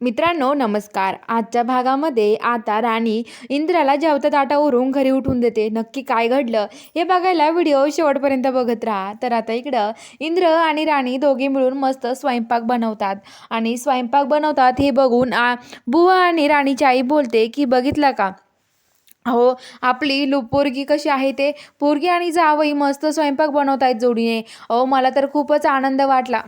मित्रांनो नमस्कार. आजच्या भागामध्ये आता राणी इंद्राला जेवता ताटावरून घरी उठून देते. नक्की काय घडलं हे बघायला व्हिडिओ शेवटपर्यंत बघत राहा. तर आता इकडं इंद्र आणि राणी दोघे मिळून मस्त स्वयंपाक बनवतात. आणि स्वयंपाक बनवतात हे बघून आ बुवा आणि राणीची आई बोलते की बघितलं का? हो आपली लु पोरगी कशी आहे ते? पोरगी आणि जावई मस्त स्वयंपाक बनवतायत जोडीने. अहो मला तर खूपच आनंद वाटला.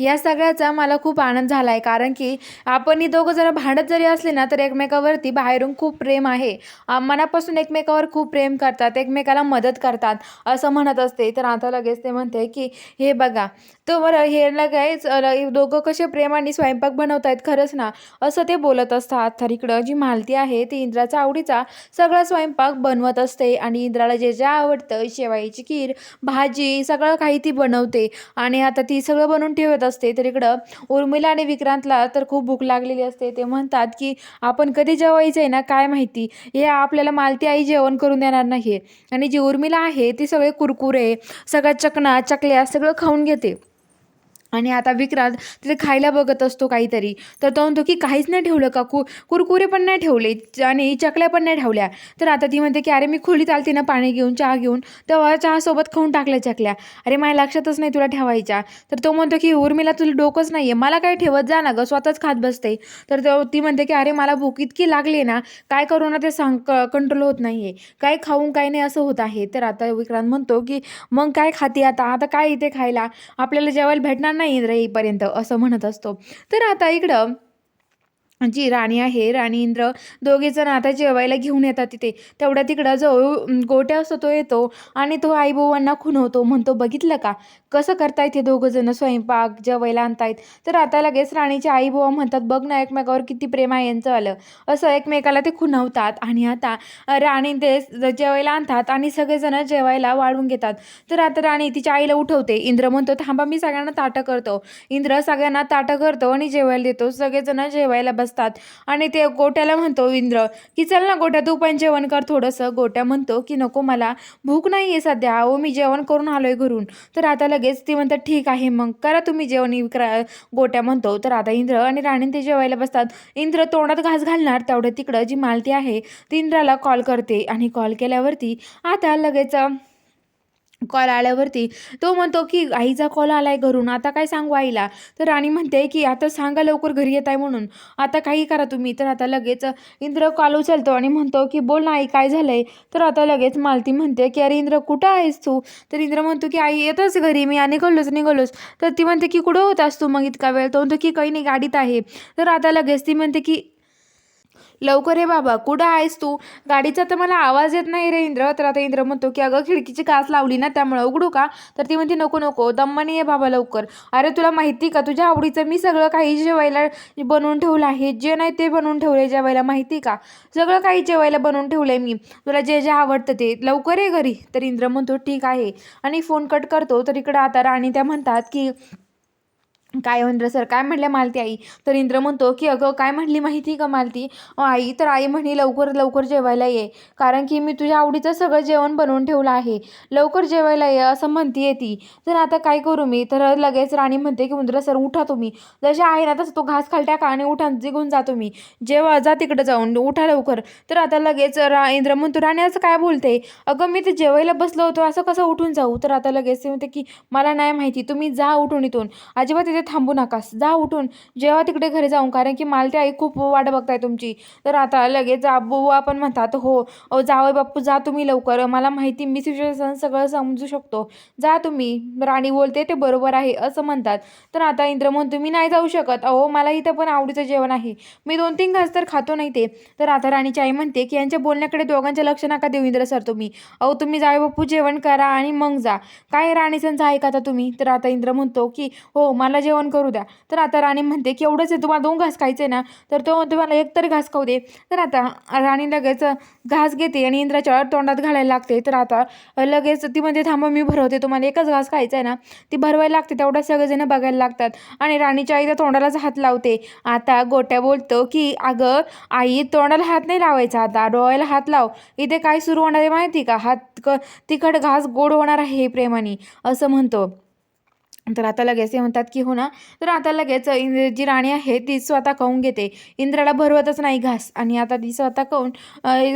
या सगळ्याचा मला खूप आनंद झाला आहे कारण की आपण ही दोघं जरा भांडत जरी असले ना तर एकमेकावरती बाहेरून खूप प्रेम आहे. मनापासून एकमेकावर खूप प्रेम करतात एकमेकाला मदत करतात असं म्हणत असते. तर आता लगेच ते म्हणते की हे बघा तर बरं हे लगेच दोघं कसे प्रेमाने स्वयंपाक बनवत आहेत खरंच ना? असं ते बोलत असतात. तर इकडं जी मालती आहे ती इंद्राचा आवडीचा सगळा स्वयंपाक बनवत असते आणि इंद्राला जे जे आवडतं शेवाईची खीर भाजी सगळं काही ती बनवते. आणि आता ती सगळं बनवून ठेवत असते तर इकडं उर्मिला आणि विक्रांतला तर खूप भूक लागलेली असते. ते म्हणतात की आपण कधी जेवायचं आहे ना काय माहिती? हे आपल्याला मालती आई जेवण करून देणार नाही आणि जी उर्मिला आहे ती सगळे कुरकुरे सगळ्या चकना चकल्या सगळं खाऊन घेते. आणि आता विक्रांत तिथे खायला बघत असतो काहीतरी. तर तो म्हणतो की काहीच नाही ठेवलं का? कु कुरकुरे पण नाही ठेवले आणि चकल्या पण नाही ठेवल्या. तर आता ती म्हणते की अरे मी खोलीत आलते ना पाणी घेऊन चहा घेऊन तेव्हा चहासोबत खाऊन टाकल्या चकल्या. अरे माझ्या लक्षातच नाही तुला ठेवायच्या. तर तो म्हणतो की उर्मिला तुला डोकंच नाही आहे मला काय ठेवत जा ना गं स्वतःच खात बसते. तर तो ती म्हणते की अरे मला भूक इतकी लागली आहे ना काय करू ना ते सांग कंट्रोल होत नाही आहे काय खाऊन काय नाही असं होत आहे. तर आता विक्रांत म्हणतो की मग काय खाते आता? आता काय इथे खायला? आपल्याला जेवायला भेटणार नाही इंद्र येईपर्यंत असं म्हणत असतो. तर आता इकडं जी राणी आहे राणी इंद्र दोघे जण आता जेवायला घेऊन येतात तिथे. तेवढ्या तिकडं जो गोट्या असतो तो येतो आणि तो आईबाबांना खुनवतो म्हणतो बघितलं का? कसं करतायत हे दोघं जण स्वयंपाक जेवायला आणतायत? तर आता लगेच राणीचे आई बाबा म्हणतात बघ ना एकमेकावर किती प्रेम आहे यांचं आलं. असं एकमेकाला ते खुनवतात आणि आता राणी ते जेवायला आणतात आणि सगळेजण जेवायला वाढून घेतात. तर आता राणी तिच्या आईला उठवते. इंद्र म्हणतो थांबा मी सगळ्यांना ताटं करतो. इंद्र सगळ्यांना ताटं करतो आणि जेवायला देतो. सगळेजण जेवायला बसतात आणि ते गोट्याला म्हणतो इंद्र की चल ना गोट्या तू पण जेवण कर थोडंसं. गोट्या म्हणतो की नको मला भूक नाही आहे सध्या. अहो मी जेवण करून आलो आहे घरून. तर आता लगेच ती म्हणतात ठीक आहे मग करा तुम्ही जेवण. करा गोट्या म्हणतो. तर आता इंद्र आणि राणी ते जेवायला बसतात. इंद्र तोंडात घास घालणार तेवढं तिकडं जी मालती आहे ती इंद्राला कॉल करते. आणि कॉल केल्यावरती आता लगेच कॉल आल्यावरती तो म्हणतो की आईचा कॉल आलाय घरून आता काय सांगू आईला? तर राणी म्हणते की आता सांगा लवकर घरी येत आहे म्हणून. आता काही करा तुम्ही. तर आता लगेच इंद्र कॉल उचलतो आणि म्हणतो की बोल ना आई काय झालंय? तर आता लगेच मालती म्हणते की अरे इंद्र कुठं आहेस तू? तर इंद्र म्हणतो की आई येतच घरी मी या निघालोच निघालोच. तर ती म्हणते की कुठं होतास तू मग इतका वेळ? तो म्हणतो की काही नाही गाडीत आहे. तर आता लगेच ती म्हणते की लवकर हे बाबा कुठं आहेस तू? गाडीचा तर मला आवाज येत नाही रे इंद्र. तर आता इंद्र म्हणतो की अगं खिडकीची काच लावली ना त्यामुळं उघडू का? तर ती म्हणते नको नको दम्माने ये बाबा लवकर. अरे तुला माहिती का तुझ्या आवडीचं मी सगळं काही जेवायला बनवून ठेवलं आहे. जे नाही ते बनवून ठेवले जेवायला माहिती का? सगळं काही जेवायला बनवून ठेवलंय मी. तुला जे जे आवडतं ते. लवकर ये घरी. तर इंद्र म्हणतो ठीक आहे. आणि फोन कट करतो. तर इकडं आता राणी त्या म्हणतात की काय इंद्र सर काय म्हणल्या मालती आई? तर इंद्र म्हणतो की अगं काय म्हणली माहिती का मालती? आई तर आई म्हणे लवकर लवकर जेवायला ये. कारण की मी तुझ्या आवडीचं सगळं जेवण बनवून ठेवलं आहे. लवकर जेवायला ये असं म्हणतीये ती. तर आता काय करू मी? तर लगेच राणी म्हणते की इंद्र सर उठा तुम्ही. जसे आहे ना तसं तो घास खालट्या टाका आणि उठा जिघून जा तुम्ही. जेव्हा जा तिकडं जाऊन. उठा लवकर. तर आता लगेच रा इंद्र म्हणतो राणी असं काय बोलते? अगं मी ते जेवायला बसलो होतो. असं कसं उठून जाऊ? तर आता लगेच ते म्हणते की मला नाही माहिती. तुम्ही जा उठून इथून. अजिबात तिथे थांबू नकास. जा उठून. जेव्हा तिकडे घरी जाऊन. कारण की मालती ते आई खूप वाट बघताय तुमची. तर आता लगेच जा. बुवा पण म्हणतात हो अहो जावय बाप्पू जा तुम्ही लवकर. मला माहिती मी सिच्युएशन सगळं समजू शकतो. जा तुम्ही. राणी बोलते ते बरोबर आहे असं म्हणतात. तर आता इंद्र म्हणतो मी नाही जाऊ शकत. अहो मला इथं पण आवडीचं जेवण आहे. मी दोन तीन घास तर खातो नाही ते. तर आता राणीची आई म्हणते की यांच्या बोलण्याकडे दोघांचे लक्ष नका देऊ इंद्र सर तुम्ही. अहो तुम्ही जावे बाप्पू जेवण करा आणि मग जा. काय राणीचं ऐका आता तुम्ही? तर आता इंद्र म्हणतो की हो मला जेवण करू द्या. तर आता राणी म्हणते की एवढंच आहे तुम्हाला दोन घास खायचे ना तर तो म्हणतो मला एक तरी घास खाऊ दे. तर आता राणी लगेच घास घेते आणि इंद्राच्या तोंडात घालायला लागते. तर आता लगेच ती म्हणते थांबा मी भरवते तुम्हाला एकच घास खायचा आहे ना ती भरवायला लागते तेवढ्या सगळेजण बघायला लागतात. आणि राणीच्या आई त्या तोंडालाच हात लावते. आता गोट्या बोलतो की अगं आई तोंडाला हात नाही लावायचा आता डोळ्याला हात लाव. इथे काय सुरू होणार आहे माहिती का? हात क तिखट घास गोड होणार आहे प्रेमाने असं म्हणतो. तर आता लगेच ते म्हणतात की हो ना. तर आता लगेच इंद्र जी राणी आहे ती स्वतः खाऊन घेते. इंद्राला भरवतच नाही घास. आणि आता ती स्वतः खाऊन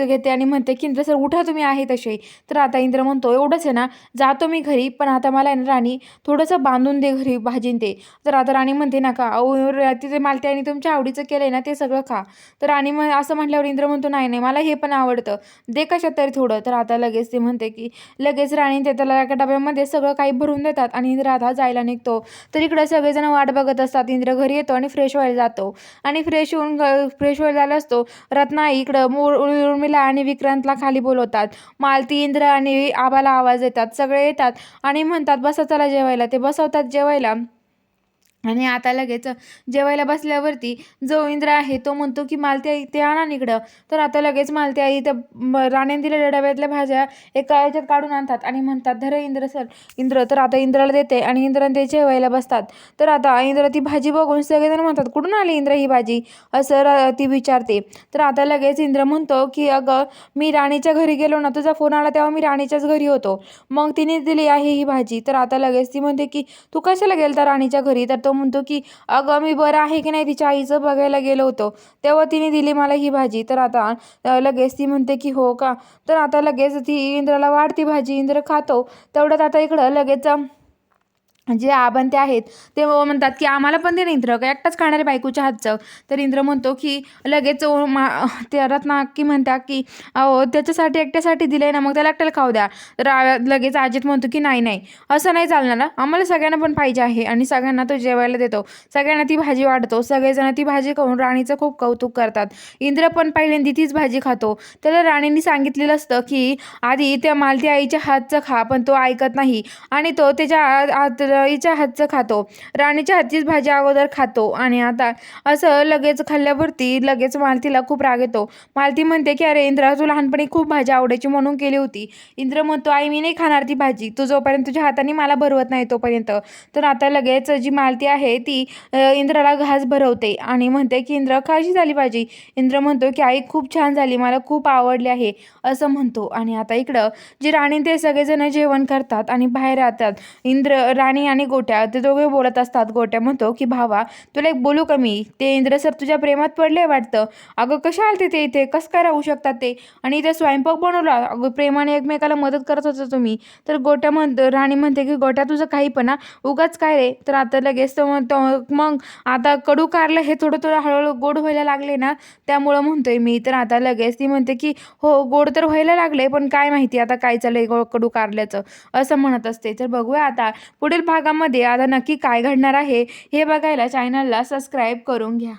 घेते आणि म्हणते की इंद्र सर उठा तुम्ही. आहे तसे. तर आता इंद्र म्हणतो एवढंच आहे ना जातो मी घरी पण आता मला आहे ना राणी थोडंसं बांधून दे घरी भाजीन ते. तर आता राणी म्हणते ना अहो र- तिथे मालत्याने तुमच्या आवडीचं केलं आहे ना ते सगळं खा. तर राणी मग असं म्हटल्यावर इंद्र म्हणतो नाही नाही मला हे पण आवडतं. दे कशात तरी थोडं. तर आता लगेच ते म्हणते की लगेच राणी ते त्याला एका डब्यामध्ये सगळं काही भरून देतात आणि इंद्र आता जायला निघतो. तर इकडे सगळेजण वाट बघत असतात. इंद्र घरी येतो आणि फ्रेश व्हायला जातो. आणि फ्रेश होऊन फ्रेश व्हायला झाला असतो. रत्ना इकडं मूळ उर्मिला आणि विक्रांतला खाली बोलवतात. मालती इंद्र आणि आबाला आवाज देतात. सगळे येतात आणि म्हणतात बसा चला जेवायला. ते बसवतात जेवायला. आणि आता लगेच जेवायला बसल्यावरती जो इंद्र आहे तो म्हणतो की मालती आई ते आणा इकडं. तर आता लगेच मालती आई त्या म- दिलेल्या डब्यातल्या भाज्या एका याच्यात काढून आणतात आणि म्हणतात धर इंद्र सर. इंद्र तर आता इंद्राला देते आणि इंद्राने ते जेवायला बसतात. तर आता इंद्र ती भाजी बघून सगळेजण म्हणतात कुठून आली इंद्र ही भाजी? असं र- ती विचारते. तर आता लगेच इंद्र म्हणतो की अगं मी राणीच्या घरी गेलो ना तुझा फोन आला तेव्हा मी राणीच्याच घरी होतो. मग तिने दिली आहे ही भाजी. तर आता लगेच ती म्हणते की तू कशाला गेलता राणीच्या घरी? तर तो म्हणतो की अगं मी बरं आहे की नाही तिच्या आईचं बघायला गेलो होतो. तेव्हा तिने दिली मला ही भाजी. तर आता लगेच ती म्हणते की हो का? तर आता लगेच ती इंद्राला वाढती भाजी इंद्र खातो. तेवढ्यात आता इकडं लगेच जे आबंते आहेत ते म्हणतात की आम्हाला पण दे ना इंद्र का एकटाच खाणारे बायकोच्या हातचं. तर इंद्र म्हणतो की लगेच मा ते रत्ना की म्हणतात की अहो त्याच्यासाठी एकट्यासाठी दिलं ना मग त्याला एकट्याला खाऊ द्या. रा लगेच अजित म्हणतो की नाही नाही असं नाही चालणार ना आम्हाला सगळ्यांना पण पाहिजे आहे आणि सगळ्यांना तो जेवायला देतो. सगळ्यांना ती भाजी वाढतो. सगळेजण ती भाजी खाऊन राणीचं खूप कौतुक करतात. इंद्र पण पहिल्यांदा तीच भाजी खातो. त्याला राणीने सांगितलेलं असतं की आधी त्या मालती आईच्या हातचं खा पण तो ऐकत नाही. आणि तो त्याच्या आत- आईच्या हातचं खातो. राणीच्या हातचीच भाजी अगोदर खातो आणि आता असं लगेच खाल्ल्यावरती लगेच मालतीला खूप राग येतो. मालती म्हणते की अरे इंद्रा तू लहानपणी खूप भाजी आवडायची म्हणून केली होती. इंद्र म्हणतो आई मी नाही खाणार ती भाजी. तू जोपर्यंत तुझ्या हाताने मला भरवत नाही तोपर्यंत. तर आता लगेच जी मालती आहे ती इंद्राला घास भरवते आणि म्हणते की इंद्र कशी झाली भाजी? इंद्र म्हणतो की आई खूप छान झाली. मला खूप आवडली आहे. असं म्हणतो. आणि आता इकडं जी राणी ते सगळेजण जेवण करतात आणि बाहेर राहतात. इंद्र राणी आणि गोट्या ते दोघे बोलत असतात गोट्या म्हणतो की भावा तुला एक बोलू का मी? ते इंद्र सर तुझ्या प्रेमात पडले वाटतं. अगं कशा आलते ते इथे? कसं काय राहू शकतात ते? आणि इथे स्वयंपाक बनवला. अगं प्रेमाने एकमेकाला मदत करत होतो तुम्ही. तर गोट्या म्हणतो राणी म्हणते की गोट्या तुझं काही पण उगाच काय रे? तर आता लगेच तो म्हणतो मग आता कडू कारलं हे थोडं थोडं हळूहळू गोड व्हायला लागले ना? त्यामुळं म्हणतोय मी. तर आता लगेच ती म्हणते की हो गोड तर व्हायला लागले पण काय माहिती आता काय चाललंय गो कडू कारल्याचं? असं म्हणत असते. तर बघूया आता. पुढील भागामध्ये आता नक्की काय घडणार आहे हे बघायला चॅनलला सबस्क्राईब करून घ्या.